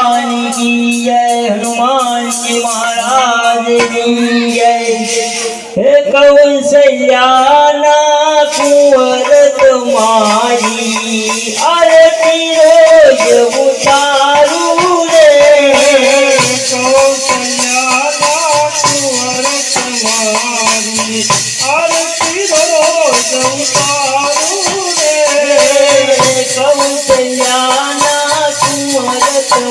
ભગવાન કી જય હનુમાનજી મહારાજની જય હે કૌશલ્યાના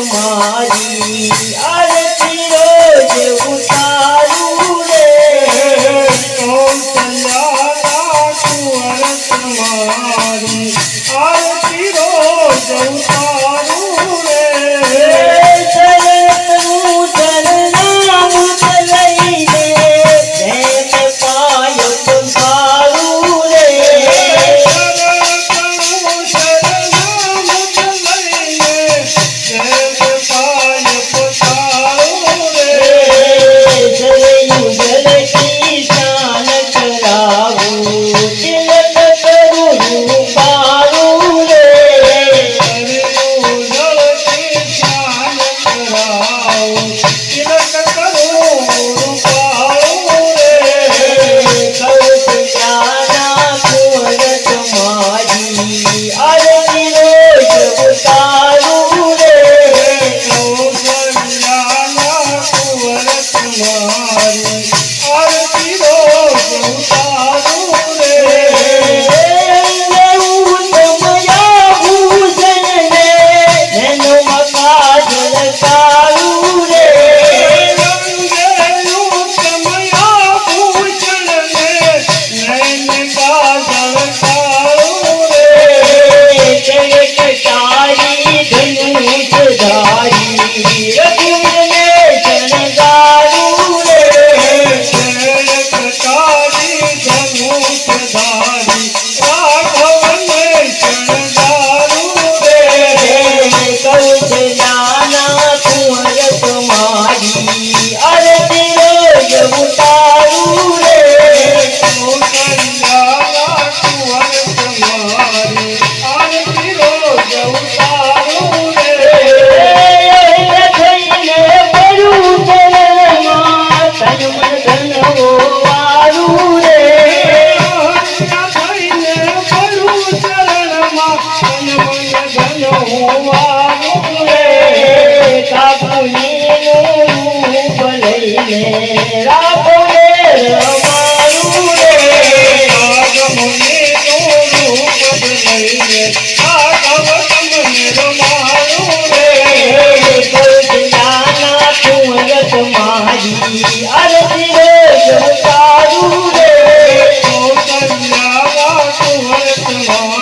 તમારી આરતી રોજ ઉતારું રે. કૌશલ્યાના કુંવર તમારી આરતી રોજ ઉતારું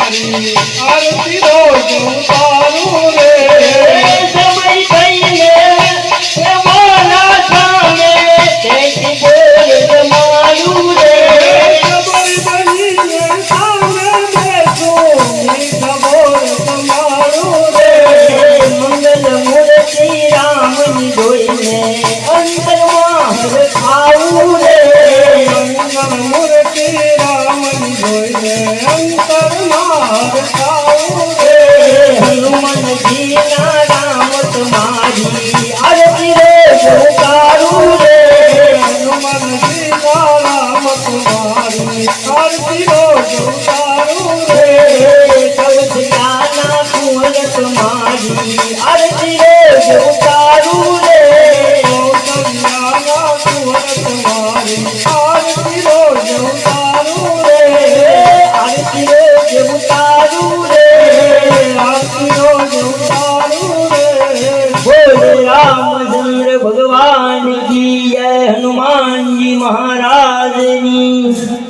આરતી રોજ ઉતારું રે સમય થઈને મારા સામે તેથી બોલ તમારું રે મંગલ ભગવાન કી જય હનુમાનજી મહારાજની.